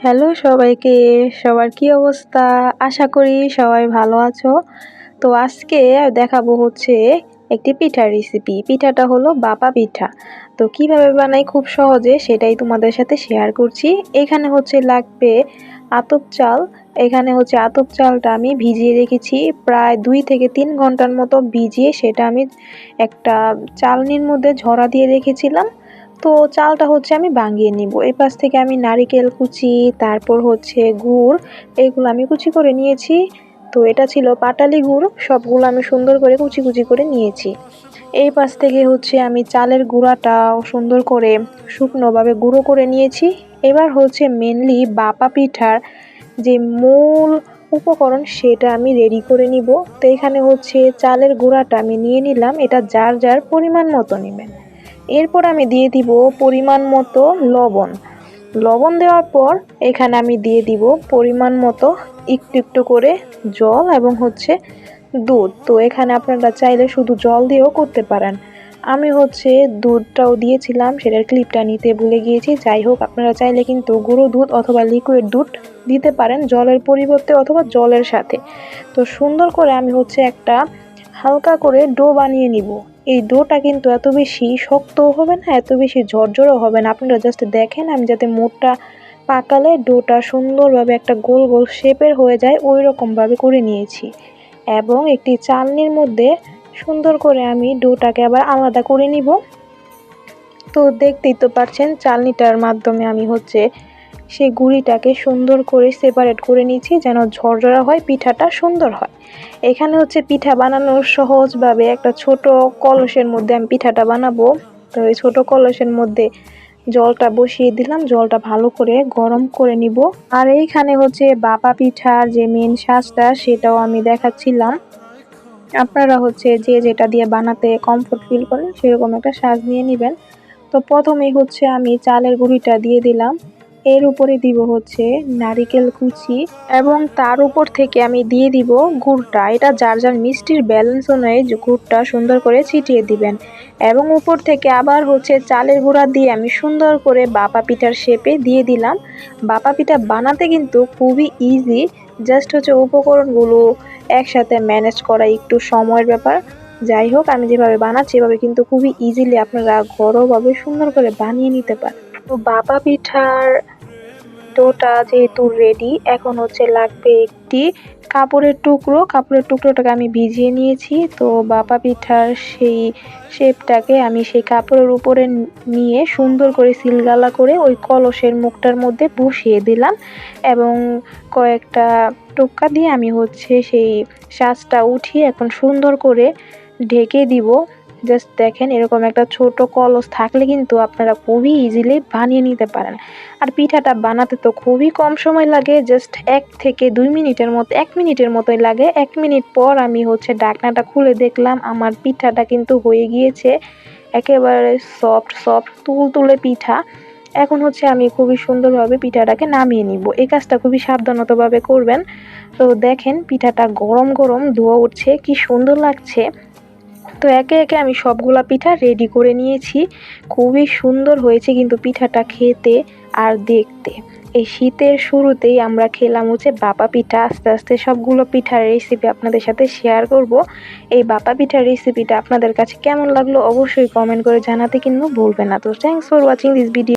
Hello সবাইকে, সবার কি অবস্থা? আশা করি সবাই ভালো আছো। তো আজকে দেখাবো হচ্ছে একটি পিঠার রেসিপি পিঠাটা হলো বাপা পিঠা। তো কীভাবে বানাই খুব সহজে সেটাই তোমাদের সাথে শেয়ার করছি। এখানে হচ্ছে লাগবে আতপ চাল। এখানে হচ্ছে আতপ চালটা আমি ভিজিয়ে রেখেছি। প্রায় দুই থেকে তিন ঘণ্টার মতো ভিজিয়ে সেটা আমি একটা চালনির মধ্যে ঝরা দিয়ে রেখেছিলাম। তো চালটা হচ্ছে আমি ভাঙিয়ে নিব। এই পাশ থেকে আমি নারিকেল কুচি, তারপর হচ্ছে গুড় এইগুলো আমি কুচি করে নিয়েছি। তো এটা ছিল পাটালি গুড়, সবগুলো আমি সুন্দর করে কুচি কুচি করে নিয়েছি। এই পাশ থেকে হচ্ছে আমি চালের গুঁড়াটাও সুন্দর করে শুকনোভাবে গুঁড়ো করে নিয়েছি। এবার হচ্ছে মেনলি বাপা পিঠার যে মূল উপকরণ, সেটা আমি রেডি করে নিব। তো এখানে হচ্ছে চালের গুঁড়াটা আমি নিয়ে নিলাম। এটা যার যার পরিমাণ মতো নেবেন। এরপর আমি দিয়ে দিব পরিমাণ মতো লবণ। লবণ দেওয়ার পর এখানে আমি দিয়ে দিব পরিমাণ মতো একটু একটু করে জল এবং হচ্ছে দুধ। তো এখানে আপনারা চাইলে শুধু জল দিয়েও করতে পারেন। আমি হচ্ছে দুধটাও দিয়েছিলাম, সেটার ক্লিপটা নিতে ভুলে গিয়েছি। যাই হোক, আপনারা চাইলে কিন্তু গুঁড়ো দুধ অথবা লিকুইড দুধ দিতে পারেন জলের পরিবর্তে অথবা জলের সাথে। তো সুন্দর করে আমি হচ্ছে একটা হালকা করে ডো বানিয়ে নিব। এই ডোটা কিন্তু এত বেশি শক্তও হবে না, এত বেশি ঝরঝরও হবে না। আপনারা জাস্ট দেখেন, আমি যাতে মোটটা পাকালে ডোটা সুন্দরভাবে একটা গোল গোল শেপের হয়ে যায় ওই রকমভাবে করে নিয়েছি। এবং একটি চালনির মধ্যে সুন্দর করে আমি ডোটাকে আবার আলাদা করে নিব। তো দেখতেই তো পারছেন, চালনিটার মাধ্যমে আমি হচ্ছে সেই গুঁড়িটাকে সুন্দর করে সেপারেট করে নিচ্ছি যেন ঝরঝরা হয়, পিঠাটা সুন্দর হয়। এখানে হচ্ছে পিঠা বানানোর সহজভাবে একটা ছোট কলসের মধ্যে আমি পিঠাটা বানাবো। তো এই ছোট কলসের মধ্যে জলটা বসিয়ে দিলাম, জলটা ভালো করে গরম করে নিব। আর এইখানে হচ্ছে বাপা পিঠার যে মেন সাজটা সেটাও আমি দেখাচ্ছিলাম। আপনারা হচ্ছে যে যেটা দিয়ে বানাতে কমফোর্ট ফিল করেন, সেরকম একটা সাজ নিয়ে নেবেন। তো প্রথমেই হচ্ছে আমি চালের গুঁড়িটা দিয়ে দিলাম। এর উপরে দিব হচ্ছে নারিকেল কুচি এবং তার উপর থেকে আমি দিয়ে দিব গুড়টা। এটা যার যার মিষ্টির ব্যালেন্স অনুযায়ী গুড়টা সুন্দর করে ছিটিয়ে দিবেন। এবং উপর থেকে আবার হচ্ছে চালের গুঁড়া দিয়ে আমি সুন্দর করে বাপা পিঠার শেপে দিয়ে দিলাম। বাপা পিঠা বানাতে কিন্তু খুবই ইজি জাস্ট হচ্ছে উপকরণগুলো একসাথে ম্যানেজ করা একটু সময়ের ব্যাপার। যাই হোক, আমি যেভাবে বানাচ্ছি, এভাবে কিন্তু খুবই ইজিলি আপনারা ঘরোয়াভাবে সুন্দর করে বানিয়ে নিতে পারেন তো বাবা পিঠার ডোটা যেহেতু রেডি এখন হচ্ছে লাগবে একটি কাপড়ের টুকরো। কাপড়ের টুকরোটাকে আমি ভিজিয়ে নিয়েছি। তো বাবা পিঠার সেই শেপটাকে আমি সেই কাপড়ের উপরে নিয়ে সুন্দর করে সিলগালা করে ওই কলসের মুখটার মধ্যে বসিয়ে দিলাম এবং কয়েকটা টোক্কা দিয়ে আমি হচ্ছে সেই সাজটা উঠিয়ে এখন সুন্দর করে ঢেকে দিব। জাস্ট দেখেন, এরকম একটা ছোট কলস থাকলে কিন্তু আপনারা খুবই ইজিলি বানিয়ে নিতে পারেন। আর পিঠাটা বানাতে তো খুবই কম সময় লাগে জাস্ট এক থেকে দুই মিনিটের মতো, এক মিনিটের মতোই লাগে। এক মিনিট পর আমি হচ্ছে ডাকনাটা খুলে দেখলাম, আমার পিঠাটা কিন্তু হয়ে গিয়েছে একেবারে সফট সফট তুল তুলে পিঠা। এখন হচ্ছে আমি খুবই সুন্দরভাবে পিঠাটাকে নামিয়ে নিব। এই কাজটা খুবই সাবধানতভাবে করবেন। তো দেখেন, পিঠাটা গরম গরম ধোয়া উঠছে, কি সুন্দর লাগছে। তো একে একে আমি সবগুলা পিঠা রেডি করে নিয়েছি। খুবই সুন্দর হয়েছে কিন্তু পিঠাটা খেতে আর দেখতে। এই শীতের শুরুতেই আমরা খেলাম হচ্ছে বাপা পিঠা। আস্তে আস্তে সবগুলো পিঠার রেসিপি আপনাদের সাথে শেয়ার করব। এই বাপা পিঠার রেসিপিটা আপনাদের কাছে কেমন লাগল অবশ্যই কমেন্ট করে জানাতে কিন্তু ভুলবেন না। তো thanks for watching this video